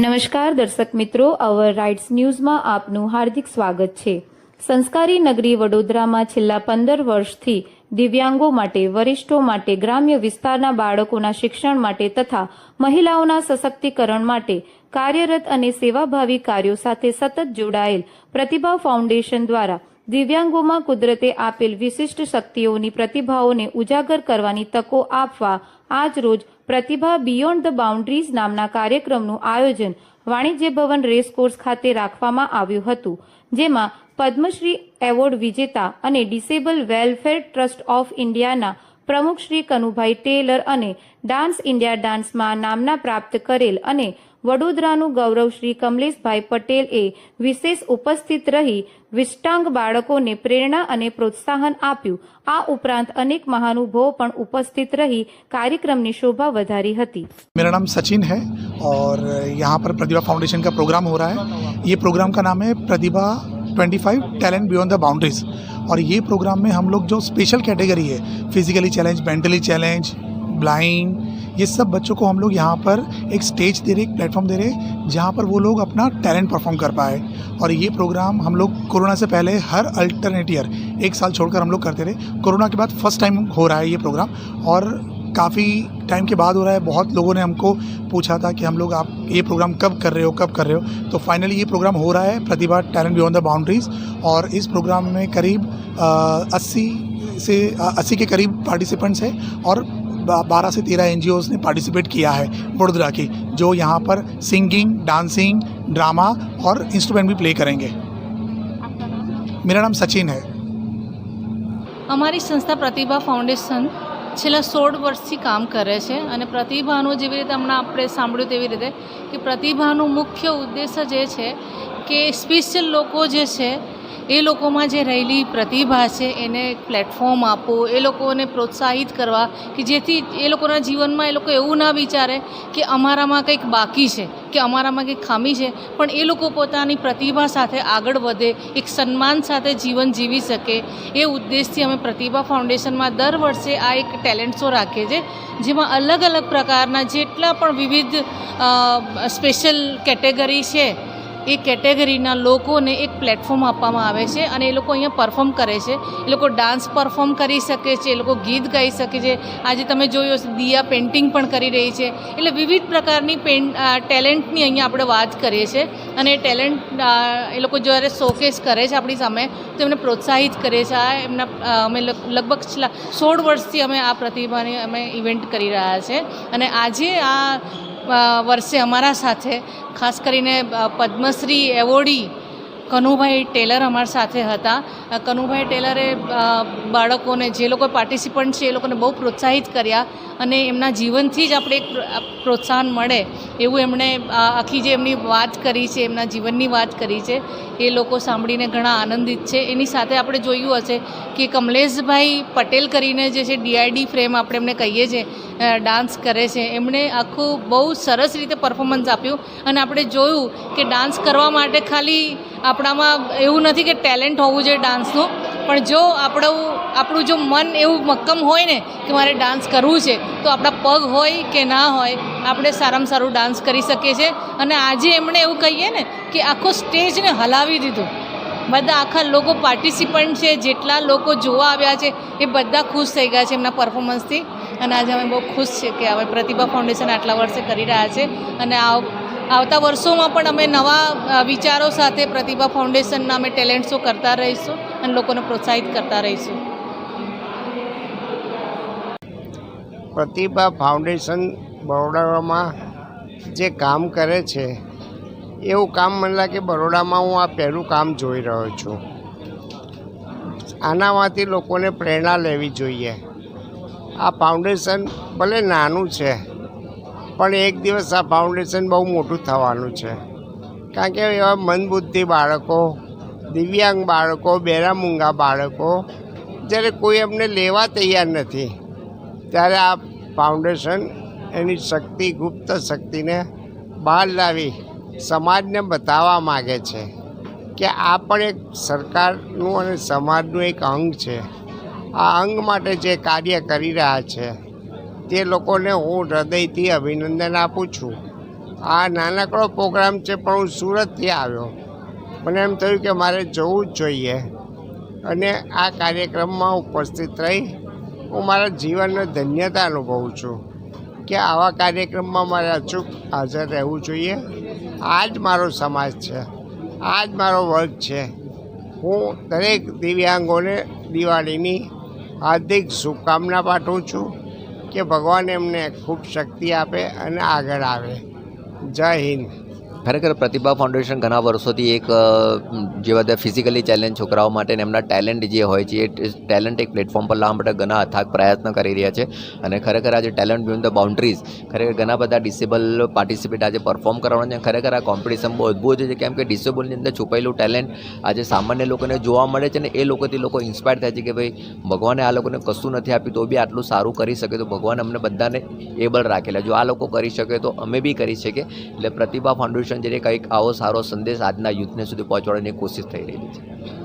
નમસ્કાર દર્શક મિત્રો અવર રાઇટ્સ ન્યૂઝમાં આપનું હાર્દિક સ્વાગત છે. સંસ્કારી નગરી વડોદરામાં છેલ્લા પંદર વર્ષથી દિવ્યાંગો માટે, વરિષ્ઠો માટે, ગ્રામ્ય વિસ્તારના બાળકોના શિક્ષણ માટે તથા મહિલાઓના સશક્તિકરણ માટે કાર્યરત અને સેવાભાવી કાર્યો સાથે સતત જોડાયેલ પ્રતિભા ફાઉન્ડેશન દ્વારા દિવ્યાંગોમાં કુદરતે આપેલ વિશિષ્ટ શક્તિઓની પ્રતિભાઓને ઉજાગર કરવાની તકો આપવા આજ રોજ પ્રતિભા બિયોન્ડ ધ બાઉન્ડ્રીઝ નામના કાર્યક્રમનું આયોજન વાણિજ્ય ભવન રેસકોર્સ ખાતે રાખવામાં આવ્યું હતું, જેમાં પદ્મશ્રી એવોર્ડ વિજેતા અને ડિસેબલ વેલફેર ટ્રસ્ટ ઓફ ઇન્ડિયાના પ્રમુખ શ્રી કનુભાઈ ટેલર અને ડાન્સ ઇન્ડિયા ડાન્સમાં નામના પ્રાપ્ત કરેલ અને વડોદરાનું ગૌરવ શ્રી કમલેશભાઈ પટેલ એ વિશેષ ઉપસ્થિત રહી વિષ્ટાંગ બાળકોને પ્રેરણા અને પ્રોત્સાહન આપ્યું આ ઉપરાંત અનેક મહાનુભાવો પણ ઉપસ્થિત રહી કાર્યક્રમની શોભા વધારી હતી मेरा नाम सचिन है और यहाँ पर प्रतिभा फाउंडेशन का प्रोग्राम हो रहा है ये प्रोग्राम का नाम है Pratibha 25 talent beyond the boundaries और ये प्रोग्राम में हम लोग जो स्पेशल कैटेगरी है physically challenge mentally challenge blind ये सब बच्चों को हम लोग यहाँ पर एक स्टेज दे रहे, एक प्लेटफॉर्म दे रहे, जहाँ पर वो लोग अपना टैलेंट परफॉर्म कर पाए। और ये प्रोग्राम हम लोग कोरोना से पहले हर अल्टरनेट ईयर एक साल छोड़कर हम लोग करते रहे। कोरोना के बाद फ़र्स्ट टाइम हो रहा है ये प्रोग्राम और काफ़ी टाइम के बाद हो रहा है बहुत लोगों ने हमको पूछा था कि हम लोग आप ये प्रोग्राम कब कर रहे हो कब कर रहे हो? तो फाइनली ये प्रोग्राम हो रहा है Pratibha talent beyond the boundaries और इस प्रोग्राम में करीब अस्सी से अस्सी के करीब पार्टिसिपेंट्स हैं और बारह से तेरह एन ने पार्टिसिपेट किया है वडोदरा की जो यहाँ पर सिंगिंग डांसिंग ड्रामा और इंस्ट्रूमेंट भी प्ले करेंगे। मेरा नाम सचिन है। हमारी संस्था प्रतिभा फाउंडेशन છેલ્લા સોળ વર્ષથી કામ કરે છે અને પ્રતિભાનું જેવી રીતે હમણાં આપણે સાંભળ્યું તેવી રીતે કે પ્રતિભાનું મુખ્ય ઉદ્દેશ જે છે કે સ્પેશિયલ લોકો જે છે એ લોકોમાં જે રહેલી પ્રતિભા છે, એને પ્લેટફોર્મ આપો, એ લોકોને પ્રોત્સાહિત કરવા કે જેથી એ લોકોના જીવનમાં એ લોકો એવું ના વિચારે કે અમારામાં કંઈક બાકી છે, કે અમારામાં કંઈક ખામી છે, પણ એ લોકો પોતાની પ્રતિભા સાથે આગળ વધે, એક સન્માન સાથે જીવન જીવી શકે. એ ઉદ્દેશથી અમે પ્રતિભા ફાઉન્ડેશનમાં દર વર્ષે આ એક ટેલેન્ટ શો રાખીએ છીએ, જેમાં અલગ અલગ પ્રકારના જેટલા પણ વિવિધ સ્પેશિયલ કેટેગરી છે એ કેટેગરીના લોકોને એક પ્લેટફોર્મ આપવામાં આવે છે અને એ લોકો અહીંયા પરફોર્મ કરે છે. એ લોકો ડાન્સ પરફોર્મ કરી શકે છે, એ લોકો ગીત ગાઈ શકે છે. આજે તમે જોયું હશે, દિયા પેઇન્ટિંગ પણ કરી રહી છે. એટલે વિવિધ પ્રકારની પેન ટેલેન્ટની અહીંયા આપણે વાત કરીએ છીએ. અને ટેલેન્ટ એ લોકો જ્યારે શોકેસ કરે છે આપણી સામે, તો એમને પ્રોત્સાહિત કરે છે. આ એમના અમે લગભગ છેલ્લા સોળ વર્ષથી અમે આ પ્રતિભાની અમે ઇવેન્ટ કરી રહ્યા છે. અને આજે આ વર્ષે અમારા સાથે ખાસ કરીને પદ્મશ્રી એવોર્ડી કનુભાઈ ટેલર અમારા સાથે હતા. કનુભાઈ ટેલરે બાળકોને જે લોકો પાર્ટિસિપન્ટ છે એ લોકોને બહુ પ્રોત્સાહિત કર્યા અને એમના જીવનથી જ આપણે એક પ્રોત્સાહન મળે એવું એમણે આખી જે એમની વાત કરી છે, એમના જીવનની વાત કરી છે, એ લોકો સાંભળીને ઘણા આનંદિત છે. એની સાથે આપણે જોયું હશે કે કમલેશભાઈ પટેલ કરીને જે છે ડીઆઈડી ફ્રેમ આપણે એમને કહીએ છીએ ડાન્સ કરે છે. એમણે આખું બહુ સરસ રીતે પરફોર્મન્સ આપ્યું અને આપણે જોયું કે ડાન્સ કરવા માટે ખાલી આપણામાં એવું નથી કે ટેલેન્ટ હોવું જોઈએ ડાન્સનું, પણ જો આપણું આપણું જો મન એવું મક્કમ હોય ને કે મારે ડાન્સ કરવું છે, તો આપણા પગ હોય કે ના હોય, આપણે સારામાં સારું ડાન્સ કરી શકીએ છીએ. અને આજે એમણે એવું કહીએ ને કે આખો સ્ટેજને હલાવી દીધું. બધા આખા લોકો પાર્ટિસિપન્ટ છે, જેટલા લોકો જોવા આવ્યા છે, એ બધા ખુશ થઈ ગયા છે એમના પરફોર્મન્સથી અને આજે અમે બહુ ખુશ છે કે હવે પ્રતિભા ફાઉન્ડેશન આટલા વર્ષે કરી રહ્યા છે. અને આવ આવતા વર્ષોમાં પણ અમે નવા વિચારો સાથે પ્રતિભા ફાઉન્ડેશનના અમે ટેલેન્ટ શો કરતા રહીશું અને લોકોને પ્રોત્સાહિત કરતા રહીશું. પ્રતિભા ફાઉન્ડેશન બરોડામાં જે કામ કરે છે, એવું કામ મને લાગે બરોડામાં હું આ પહેલું કામ જોઈ રહ્યો છું. આનામાંથી લોકોને પ્રેરણા લેવી જોઈએ. આ ફાઉન્ડેશન ભલે નાનું છે પણ એક દિવસ આ ફાઉન્ડેશન બહુ મોટું થવાનું છે. કારણ કે એવા મંદબુદ્ધિ બાળકો, દિવ્યાંગ બાળકો, બેરામૂંગા બાળકો, જ્યારે કોઈ એમને લેવા તૈયાર નથી, ત્યારે આ ફાઉન્ડેશન એની શક્તિ, ગુપ્ત શક્તિને બહાર લાવી સમાજને બતાવવા માગે છે કે આ પણ એક સરકારનું અને સમાજનું એક અંગ છે. આ અંગ માટે જે કાર્ય કરી રહ્યા છે તે લોકોને હું હૃદયથી અભિનંદન આપું છું. આ નાનકડો પ્રોગ્રામ છે, પણ હું સુરતથી આવ્યો. મને એમ થયું કે મારે જવું જ જોઈએ. અને આ કાર્યક્રમમાં ઉપસ્થિત રહી હું મારા જીવનને ધન્યતા અનુભવું છું કે આવા કાર્યક્રમમાં મારે અચૂક હાજર રહેવું જોઈએ. આ જ મારો સમાજ છે. આ જ મારો વર્ગ છે. હું દરેક દિવ્યાંગોને દિવાળીની હાર્દિક શુભકામના પાઠવું છું. કે ભગવાન એમને ખૂબ શક્તિ આપે અને આગળ આવે. જય હિન્દ. ખરેખર પ્રતિભા ફાઉન્ડેશન ઘણા વર્ષોથી એક જે બધા ફિઝિકલી ચેલેન્જ છોકરાઓ માટે એમના ટેલેન્ટ જે હોય છે, એ ટેલેન્ટ એક પ્લેટફોર્મ પર લાવવા માટે ઘણા અથાગ પ્રયત્ન કરી રહ્યા છે. અને ખરેખર આજે ટેલેન્ટ બિયોન્ડ ધ બાઉન્ડ્રીઝ ખરેખર ઘણા બધા ડિસેબલ પાર્ટિસિપેટ આજે પરફોર્મ કરવાના છે. ખરેખર આ કોમ્પિટિશન બહુ અદ્ભુત છે કેમ કે ડિસેબલની અંદર છુપાયેલું ટેલેન્ટ આજે સામાન્ય લોકોને જોવા મળે છે ને એ લોકોથી લોકો ઇન્સ્પાયર થાય છે કે ભાઈ, ભગવાને આ લોકોને કશું નથી આપ્યું, તો બી આટલું સારું કરી શકે તો ભગવાન અમને બધાને એબલ રાખેલા. જો આ લોકો કરી શકે તો અમે બી કરી શકીએ. એટલે પ્રતિભા ફાઉન્ડેશન જે કંઈક આવો સારો સંદેશ આજના યુથને સુધી પહોંચાડવાની કોશિશ થઈ રહી છે.